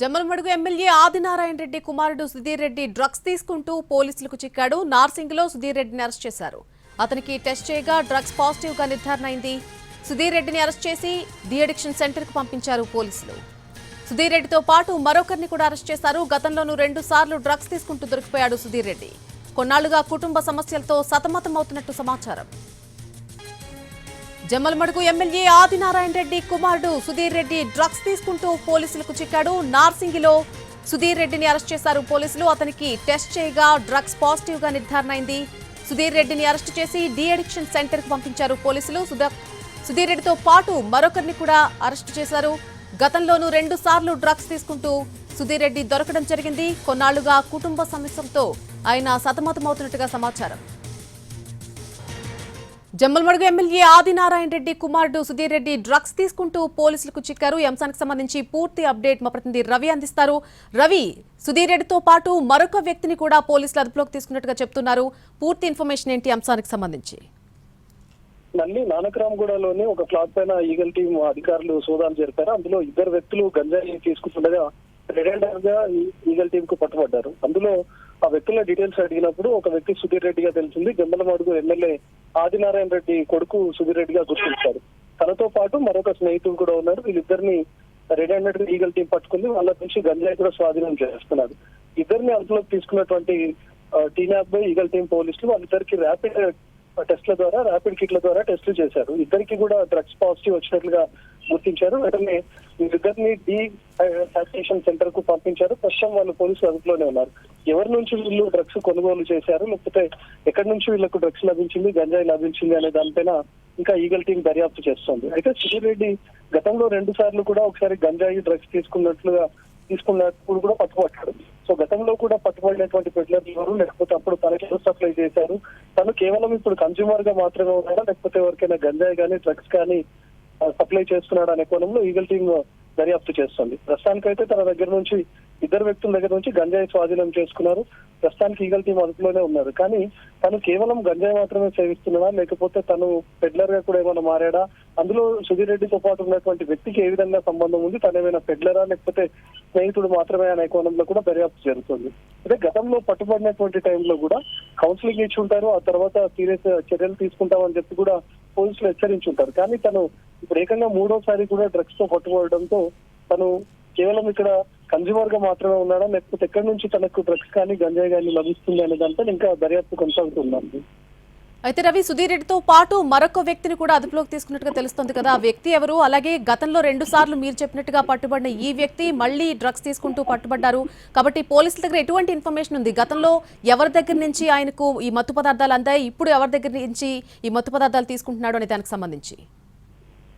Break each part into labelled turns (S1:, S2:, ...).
S1: Jammalamadugu MLA Adinarayana Reddy కుమారుడు Sudheer Reddy drugs తీసుకుంటూ పోలీసులకు చిక్కాడు. నార్సింగ్లో సుధీర్ రెడ్డిని అరెస్ట్ చేశారు. అతనికి టెస్ట్ చేయగా డ్రగ్స్ పాజిటివ్గా నిర్ధారణ అయింది. సుధీర్ రెడ్డిని అరెస్ట్ చేసి డి అడిక్షన్ సెంటర్కు పంపించారు పోలీసులు. సుధీర్ రెడ్డితో పాటు మరొకరిని కూడా అరెస్ట్ చేశారు. గతంలోనూ రెండు సార్లు డ్రగ్స్ తీసుకుంటూ దొరికిపోయాడు సుధీర్ రెడ్డి. కొన్నాళ్ళుగా కుటుంబ సమస్యలతో సతమతమవుతున్నట్టు సమాచారం. జమ్మలమడుగు ఎమ్మెల్యే ఆదినారాయణ రెడ్డి కుమారుడు సుధీర్ రెడ్డి డ్రగ్స్ తీసుకుంటూ పోలీసులకు చిక్కాడు. నార్సింగిలో సుధీర్ రెడ్డిని అరెస్ట్ చేశారు పోలీసులు. అతనికి టెస్ట్ చేయగా డ్రగ్స్ పాజిటివ్గా నిర్ధారణ అయింది సుధీర్ రెడ్డిని అరెస్ట్ చేసి డిఅడిక్షన్ సెంటర్కు పంపించారు పోలీసులు. సుధీర్ రెడ్డితో పాటు మరొకరిని కూడా అరెస్ట్ చేశారు. గతంలోనూ రెండు సార్లు డ్రగ్స్ తీసుకుంటూ సుధీర్ రెడ్డి దొరకడం జరిగింది. కొన్నాళ్ళుగా కుటుంబ సమస్యలతో ఆయన సతమతమవుతున్నట్టుగా సమాచారం. జమ్మలమడుగు ఎమ్మెల్యే ఆదినారాయణ రెడ్డి కుమారుడు సుధీర్ రెడ్డి డ్రగ్స్ తీసుకుంటూ పోలీసులకు చిక్కారు. ఈ అంశానికి సంబంధించి పూర్తి అప్డేట్ మా ప్రతినిధి రవి అందిస్తారు. రవి సుధీర్ రెడ్డితో పాటు మరొక వ్యక్తిని కూడా పోలీసులు అదుపులోకి తీసుకున్నట్టుగా చెప్తున్నారు. పూర్తి ఇన్ఫర్మేషన్ ఏంటి అంశానికి సంబంధించి?
S2: నల్లి నానకరామగూడలోని ఒక ఫ్లాట్ పైన ఈగల్ టీం అధికారులు సోదాలు జరిపారు. అందులో ఇద్దరు వ్యక్తులు గంజాయి తీసుకుంటుండగా రెడెండర్గా ఈగల్ టీం కు పట్టుబడ్డారు. అందులో ఆ వ్యక్తుల డీటెయిల్స్ అడిగినప్పుడు ఒక వ్యక్తి సుధీర్ రెడ్డిగా తెలిసింది. జమ్మలమడుగు ఎమ్మెల్యే ఆదినారాయణ రెడ్డి కొడుకు సుధీర్ రెడ్డిగా గుర్తించారు. తనతో పాటు మరొక స్నేహితుడు కూడా ఉన్నారు. వీళ్ళిద్దరిని రెడ్ హ్యాండెడ్ ఈగల్ టీం పట్టుకుంది. వాళ్ళ నుంచి గంజాయి కూడా స్వాధీనం చేస్తున్నారు. ఇద్దరిని అదుపులోకి తీసుకున్నటువంటి టీనాబ్ ఈగల్ టీం పోలీసులు వాళ్ళిద్దరికి ర్యాపిడ్ టెస్ట్ల ద్వారా ర్యాపిడ్ కిట్ల ద్వారా టెస్టులు చేశారు. ఇద్దరికి కూడా డ్రగ్స్ పాజిటివ్ వచ్చినట్లుగా గుర్తించారు. వెంటనే వీరిద్దరిని డి ఫ్యాక్సేషన్ సెంటర్కు పంపించారు. ప్రస్తుతం వాళ్ళు పోలీసులు అదుపులోనే ఉన్నారు. ఎవరి నుంచి వీళ్ళు డ్రగ్స్ కొనుగోలు చేశారు? లేకపోతే ఎక్కడి నుంచి వీళ్ళకు డ్రగ్స్ లభించింది గంజాయి లభించింది అనే దానిపైన ఇంకా ఈగల్ టీం దర్యాప్తు చేస్తోంది. అయితే సుధీరెడ్డి గతంలో రెండు సార్లు కూడా ఒకసారి గంజాయి డ్రగ్స్ తీసుకున్నట్లుగా తీసుకున్నప్పుడు కూడా పట్టుబట్టాడు. సో గతంలో కూడా పట్టుబడినటువంటి పెడ్లర్లు ఎవరు? లేకపోతే అప్పుడు తనకి సప్లై చేశారు? తను కేవలం ఇప్పుడు కన్స్యూమర్గా మాత్రమే ఉన్నాడా లేకపోతే ఎవరికైనా గంజాయి కానీ డ్రగ్స్ కానీ సప్లై చేస్తున్నాడా అనే కోణంలో ఈగల్ టీమ్ దర్యాప్తు చేస్తుంది. ప్రస్తుతానికైతే తన దగ్గర నుంచి ఇద్దరు వ్యక్తుల దగ్గర నుంచి గంజాయి స్వాధీనం చేసుకున్నారు. ప్రస్తుతానికి ఈగల్ టీం అదుపులోనే ఉన్నారు. కానీ తను కేవలం గంజాయి మాత్రమే సేవిస్తున్నాడా? లేకపోతే తను పెడ్లర్గా కూడా ఏమైనా మారాడా? అందులో సుధీర్ రెడ్డితో పాటు ఉన్నటువంటి వ్యక్తికి ఏ విధంగా సంబంధం ఉంది? తను ఏమైనా పెడ్లరా? లేకపోతే స్నేహితుడు మాత్రమే అనే కోణంలో కూడా దర్యాప్తు జరుగుతుంది. అంటే గతంలో పట్టుబడినటువంటి టైంలో కూడా కౌన్సిలింగ్ ఇచ్చి ఉంటారు. ఆ తర్వాత సీరియస్ చర్యలు తీసుకుంటామని చెప్పి కూడా పోలీసులు హెచ్చరించి ఉంటారు కానీ తను ఇప్పుడు ఏకంగా మూడోసారి కూడా డ్రగ్స్తో పట్టుబడడంతో తను కేవలం ఇక్కడ కన్జ్యూమర్గా మాత్రమే ఉన్నాడా? లేకపోతే ఎక్కడి నుంచి తనకు డ్రగ్స్ కానీ గంజాయి కానీ లభిస్తుంది అనే ఇంకా దర్యాప్తు కొనసాగుతుందండి.
S1: అయితే రవి సుధీర్ రెడ్డితో పాటు మరొక వ్యక్తిని కూడా అదుపులోకి తీసుకున్నట్టుగా తెలుస్తుంది కదా. ఆ వ్యక్తి ఎవరు? అలాగే గతంలో రెండు సార్లు మీరు చెప్పినట్టుగా పట్టుబడిన ఈ వ్యక్తి మళ్ళీ డ్రగ్స్ తీసుకుంటూ పట్టుబడ్డారు. కాబట్టి పోలీసుల దగ్గర ఎటువంటి ఇన్ఫర్మేషన్ ఉంది? గతంలో ఎవరి దగ్గర నుంచి ఆయనకు ఈ మత్తు పదార్థాలు అందాయి? ఇప్పుడు ఎవరి దగ్గర నుంచి ఈ మత్తు పదార్థాలు తీసుకుంటున్నాడు అనే దానికి సంబంధించి?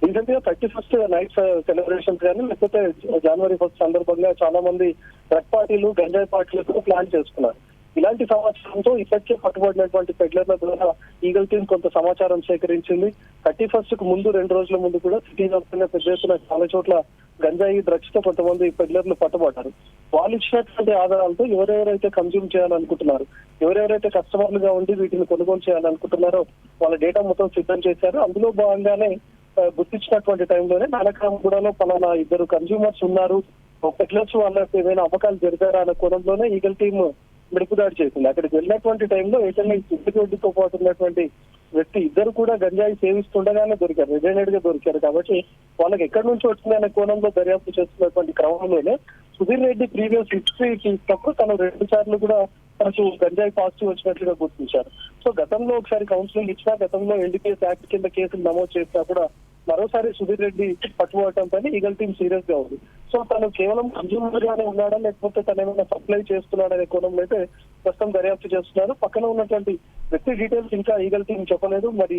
S2: రీసెంట్గా థర్టీ ఫస్ట్ నైట్ సెలబ్రేషన్స్ కానీ లేకపోతే జనవరి ఫస్ట్ సందర్భంగా చాలా మంది డ్రగ్ పార్టీలు గంజాయి పార్టీలకు ప్లాన్ చేసుకున్నారు. ఇలాంటి సమాచారంతో ఇప్పటికే పట్టుబడినటువంటి పెడ్లర్ల ద్వారా ఈగల్ టీం కొంత సమాచారం సేకరించింది. థర్టీ ఫస్ట్కు ముందు రెండు రోజుల ముందు కూడా సిటీ వ్యాప్తంగా పెద్ద ఎత్తున చాలా చోట్ల గంజాయి డ్రగ్స్తో కొంతమంది పెడ్లర్లు పట్టుబడ్డారు. వాళ్ళు ఇచ్చినటువంటి ఆధారాలతో ఎవరెవరైతే కన్జ్యూమ్ చేయాలనుకుంటున్నారు ఎవరెవరైతే కస్టమర్లుగా ఉండి వీటిని కొనుగోలు చేయాలనుకుంటున్నారో వాళ్ళ డేటా మొత్తం సిద్ధం చేశారు. అందులో భాగంగానే గుర్తించినటువంటి టైంలోనే నానక్రామగూడలో పలానా ఇద్దరు కన్జ్యూమర్స్ ఉన్నారు. పెట్లర్స్ వాళ్ళకి ఏమైనా అమ్మకాలు జరిగారా అనే కోణంలోనే ఈగల్ టీమ్ మెరుపుదాడి చేసింది. అక్కడికి వెళ్ళినటువంటి టైంలో ఏకంగా ఈ పాటు ఉన్నటువంటి వ్యక్తి ఇద్దరు కూడా గంజాయి సేవిస్తుండగానే దొరికారు. రిజైనెడ్గా దొరికారు కాబట్టి వాళ్ళకి ఎక్కడి నుంచి వచ్చింది అనే కోణంలో దర్యాప్తు చేస్తున్నటువంటి క్రమంలోనే సుధీర్ రెడ్డి ప్రీవియస్ హిస్టరీ తీసినప్పుడు తను రెండు సార్లు కూడా తనకు గంజాయి పాజిటివ్ వచ్చినట్లుగా గుర్తించారు. సో గతంలో ఒకసారి కౌన్సిలింగ్ ఇచ్చినా గతంలో ఎన్డీపీఎస్ యాక్ట్ కింద కేసులు నమోదు చేసినా కూడా మరోసారి సుధీర్ రెడ్డి పట్టుబడటం పని ఈగల్ టీం సీరియస్గా ఉంది. సో తను కేవలం కన్జ్యూమర్ గానే ఉన్నాడా లేకపోతే తను ఏమైనా సప్లై చేస్తున్నాడనే కోణంలో అయితే ప్రస్తుతం దర్యాప్తు చేస్తున్నారు. పక్కన ఉన్నటువంటి వ్యక్తి డీటెయిల్స్ ఇంకా ఈగల్ టీం చెప్పలేదు. మరి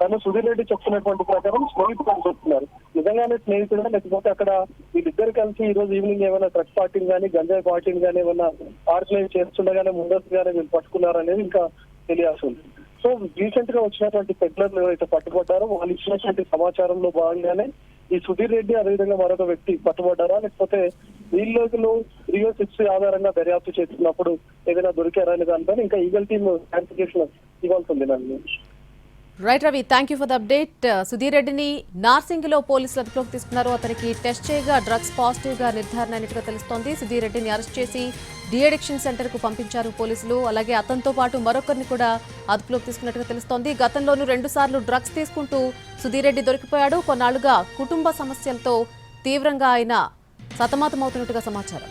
S2: తను సుధీర్ రెడ్డి చెప్తున్నటువంటి ప్రకారం స్నేహితుడు అని చెప్తున్నారు. నిజంగానే స్నేహితుడా లేకపోతే అక్కడ వీళ్ళిద్దరు కలిసి ఈ రోజు ఈవినింగ్ ఏమైనా ట్రక్ పార్టీని కానీ గంజాయి పార్టీని కానీ ఏమైనా ఆర్గనైజ్ చేస్తుండగానే ముందస్తుగానే వీళ్ళు పట్టుకున్నారనేది ఇంకా తెలియాల్సి ఉంది. సో రీసెంట్గా వచ్చినటువంటి పెట్లర్లు ఎవరైతే పట్టుబడ్డారో వాళ్ళు ఇచ్చినటువంటి సమాచారంలో భాగంగానే ఈ సుధీర్ రెడ్డి అదేవిధంగా మరొక వ్యక్తి పట్టుబడ్డారా? లేకపోతే వీళ్ళలో రియో సిక్స్ ఆధారంగా దర్యాప్తు చేస్తున్నప్పుడు ఏదైనా దొరికారా అనే దానిపైన ఇంకా ఈగల్ టీమ్ క్లారిఫికేషన్ ఇవ్వాల్సి ఉంది నన్ను
S1: right Ravi thank you for the update Sudheer రెడ్డిని నార్సింగిలో పోలీసులు అదుపులోకి తీసుకున్నారు. అతనికి టెస్ట్ చేయగా డ్రగ్స్ పాజిటివ్గా నిర్ధారణ అయినట్టుగా తెలుస్తోంది. సుధీర్ రెడ్డిని అరెస్ట్ చేసి డిఅడిక్షన్ సెంటర్కు పంపించారు పోలీసులు. అలాగే అతనితో పాటు మరొకరిని కూడా అదుపులోకి తీసుకున్నట్టుగా తెలుస్తోంది. గతంలోనూ రెండు సార్లు డ్రగ్స్ తీసుకుంటూ సుధీర్ రెడ్డి దొరికిపోయాడు. కొన్నాళ్ళుగా కుటుంబ సమస్యలతో తీవ్రంగా ఆయన సతమతమవుతున్నట్టుగా సమాచారం.